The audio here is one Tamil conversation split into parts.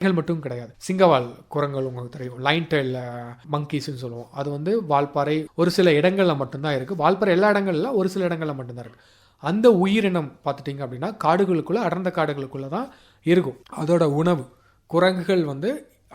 மட்டும் கிடையாது. சிங்கவால் குரங்கள் உங்களுக்கு தெரியும். லைன் டெயில் மங்கீஸ்னு சொல்லுவோம். அது வந்து வால்பாறை ஒரு சில இடங்களில் மட்டும்தான் இருக்குது வால்பாறை எல்லா இடங்கள்ல ஒரு சில இடங்களில் மட்டும்தான் இருக்குது அந்த உயிரினம் பார்த்துட்டிங்க அப்படின்னா காடுகளுக்குள்ளே அடர்ந்த காடுகளுக்குள்ளே தான் இருக்கும். அதோட உணவு குரங்குகள் வந்து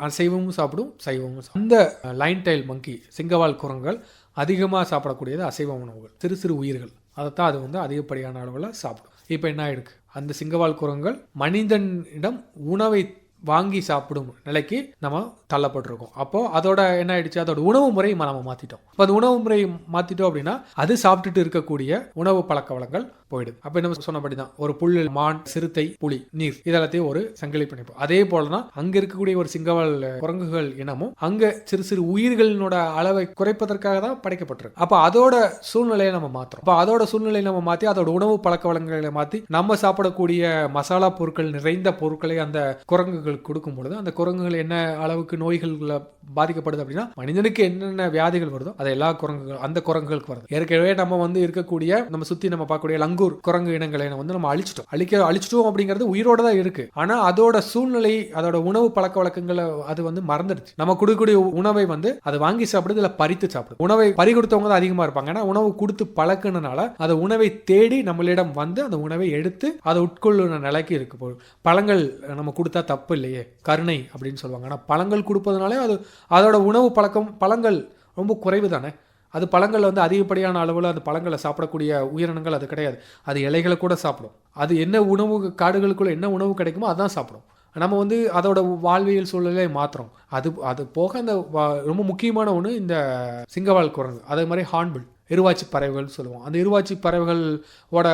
அசைவமும் சாப்பிடும் சைவமும் அந்த லைன் டைல் மங்கி சிங்கவால் குரங்குகள் அதிகமாக சாப்பிடக்கூடியது அசைவ உணவுகள். சிறு சிறு உயிர்கள். அதைத்தான் அது வந்து அதிகப்படியான அளவில் சாப்பிடும். இப்போ என்ன ஆயிருக்கு? அந்த சிங்கவால் குரங்குகள் மனிதனிடம் உணவை வாங்கி சாப்பிடும் நிலைக்கு நம்ம தள்ளப்பட்டிருக்கும். அப்போ அதோட என்ன ஆயிடுச்சு? அதோட உணவு முறை நம்ம மாத்திட்டோம். இப்போ அந்த உணவு முறை மாத்திட்டோம் அப்படின்னா அது சாப்பிட்டுட்டு இருக்கக்கூடிய உணவு பழக்க வளங்கள் போயிடுது. அப்போ நம்ம சொன்னபடி தான் ஒரு புல் மான் சிறுத்தை புலி நீர் இதெல்லாத்தையும் ஒரு சங்கிலி பிணைப்பு அதே போல தான் அங்க இருக்கக்கூடிய ஒரு சிங்கவால் குரங்குகள் இனமும் அங்க சிறு சிறு உயிர்களினோட அளவை குறைப்பதற்காக தான் படைக்கப்பட்டிருக்கு. அப்போ அதோட சூழ்நிலையை நம்ம மாத்துறோம். அப்போ அதோட சூழ்நிலையை நம்ம மாத்தி அதோட உணவு பழக்க வளங்களை மாத்தி நம்ம சாப்பிடக்கூடிய மசாலா பொருட்கள் நிறைந்த பொருட்களை அந்த குரங்குகளுக்கு கொடுக்கும் பொழுது அந்த குரங்குகள் என்ன அளவுக்கு நோய்களில் பாதிக்கப்படுது அப்படின்னா மனிதனுக்கு என்னென்ன வியாதிகள் வருதோ அதை எல்லா குரங்குகள் அந்த குரங்குகளுக்கு வருது. ஏற்கனவே நம்ம வந்து இருக்கக்கூடிய நம்ம சுத்தி நம்ம பார்க்கக்கூடிய லங்கூர் குரங்கு இனங்களை வந்து நம்ம அழிச்சிட்டோம். அழிக்க அழிச்சிட்டோம் அப்படிங்கிறது உயிரோட தான் இருக்கு. ஆனா அதோட சூழ்நிலை அதோட உணவு பழக்க வழக்கங்களை அது வந்து மறந்துடுச்சு. நம்ம கொடுக்கக்கூடிய உணவை வந்து அதை வாங்கி சாப்பிடுது இல்லை பறித்து சாப்பிடுது. உணவை பறி கொடுத்தவங்க தான் அதிகமா இருப்பாங்க. ஏன்னா உணவு கொடுத்து பழக்குனனால அந்த உணவை தேடி நம்மளிடம் வந்து அந்த உணவை எடுத்து அதை உட்கொள்ளுன நிலைக்கு இருக்கு. பழங்கள் நம்ம கொடுத்தா தப்பு இல்லையே. கருணை அப்படின்னு சொல்லுவாங்க. ஆனா பழங்கள் கொடுப்பதனாலே அது அதோட உணவு பழக்கம் பழங்கள் ரொம்ப குறைவு தானே அது பழங்கள் வந்து அதிகப்படியான அளவில் அந்த பழங்களை சாப்பிடக்கூடிய உயிரினங்கள் அது கிடையாது. அது இலைகளை கூட சாப்பிடும். அது என்ன உணவு காடுகளுக்குள்ளே என்ன உணவு கிடைக்குமோ அதுதான் சாப்பிடும். நம்ம வந்து அதோட வாழ்வியல் சூழ்நிலையை மாற்றுறோம் அது அது போக அந்த வா- ரொம்ப முக்கியமான ஒன்று இந்த சிங்கவால் குரங்கு. அதே மாதிரி ஹார்ன்பில். இருவாச்சி பறவைகள் சொல்லுவோம். அந்த இருவாச்சி பறவைகளோட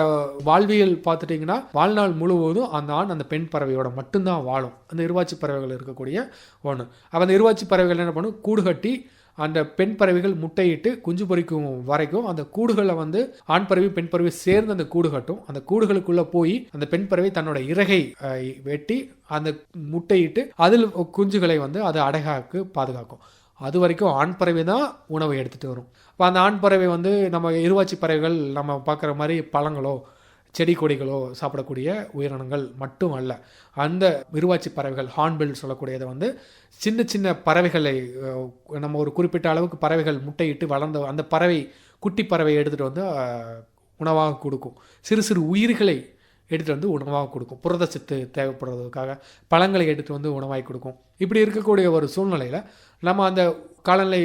வாழ்வியல் பார்த்துட்டிங்கன்னா வாழ்நாள் முழுவதும் அந்த ஆண் அந்த பெண் பறவையோட மட்டும்தான் வாழும். அந்த இருவாச்சி பறவைகள் இருக்கக்கூடிய ஒன்று அப்போ அந்த இருவாச்சி பறவைகள் என்ன பண்ணும்? கூடு கட்டி அந்த பெண் பறவைகள் முட்டையிட்டு குஞ்சு பொரிக்கும் வரைக்கும் அந்த கூடுகளை வந்து ஆண் பறவை பெண் பறவை சேர்ந்து அந்த கூடு கட்டும். அந்த கூடுகளுக்குள்ள போய் அந்த பெண் பறவை தன்னோட இறகை வெட்டி அந்த முட்டையிட்டு அதில் குஞ்சுகளை வந்து அது அடைகாக்கு பாதுகாக்கும். அது வரைக்கும் ஆண் பறவை தான் உணவை எடுத்துகிட்டு வரும். இப்போ அந்த ஆண் பறவை வந்து நம்ம இருவாச்சி பறவைகள் நம்ம பார்க்குற மாதிரி பழங்களோ செடி கொடிகளோ சாப்பிடக்கூடிய உயிரினங்கள் மட்டும் அல்ல. அந்த இருவாச்சி பறவைகள் ஹார்ன்பில் சொல்லக்கூடியதை வந்து சின்ன சின்ன பறவைகளை நம்ம ஒரு குறிப்பிட்ட அளவுக்கு பறவைகள் முட்டையிட்டு வளர்ந்த அந்த பறவை குட்டி பறவை எடுத்துகிட்டு வந்து உணவாக கொடுக்கும். சிறு சிறு உயிர்களை எடுத்துகிட்டு வந்து உணவாக கொடுக்கும். புரதச்சத்து தேவைப்படுறதுக்காக பழங்களை எடுத்துகிட்டு வந்து உணவாகி கொடுக்கும். இப்படி இருக்கக்கூடிய ஒரு சூழ்நிலையில் நம்ம அந்த காலநிலை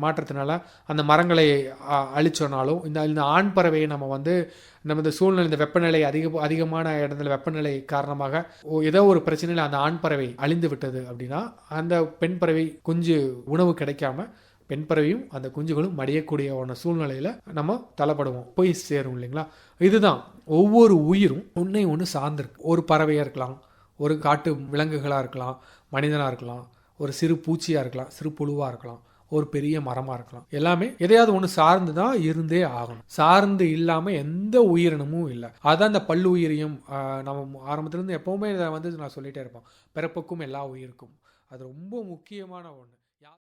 மாற்றத்தினால அந்த மரங்களை அ- அழிச்சோனாலும் இந்த இந்த ஆண் பறவையை நம்ம வந்து நம்ம இந்த சூழ்நிலை இந்த வெப்பநிலை அதிக அதிகமான இடத்துல வெப்பநிலை காரணமாக ஓ- ஏதோ ஒரு பிரச்சனையில் அந்த ஆண் பறவை அழிந்து விட்டது அப்படின்னா அந்த பெண் பறவை குஞ்சு உணவு கிடைக்காம பெண் பறவையும் அந்த குஞ்சுகளும் மடியக்கூடிய ஒன்று சூழ்நிலையில் நம்ம தலைப்படுவோம் போய் சேரும் இல்லைங்களா? இதுதான். ஒவ்வொரு உயிரும் ஒன்றை ஒன்று சார்ந்திருக்கு. ஒரு பறவையாக இருக்கலாம் ஒரு காட்டு விலங்குகளாக இருக்கலாம் மனிதனாக இருக்கலாம் ஒரு சிறு பூச்சியாக இருக்கலாம் சிறு புழுவாக இருக்கலாம் ஒரு பெரிய மரமாக இருக்கலாம். எல்லாமே எதையாவது ஒன்று சார்ந்து தான் இருந்தே ஆகணும். சார்ந்து இல்லாமல் எந்த உயிரினமும் இல்லை. அதான் இந்த பல்லு உயிரியம் நம்ம ஆரம்பத்துலேருந்து எப்போவுமே இதை வந்து நான் சொல்லிகிட்டே இருப்போம். பிறப்புக்கும் எல்லா உயிருக்கும். அது ரொம்ப முக்கியமான ஒன்று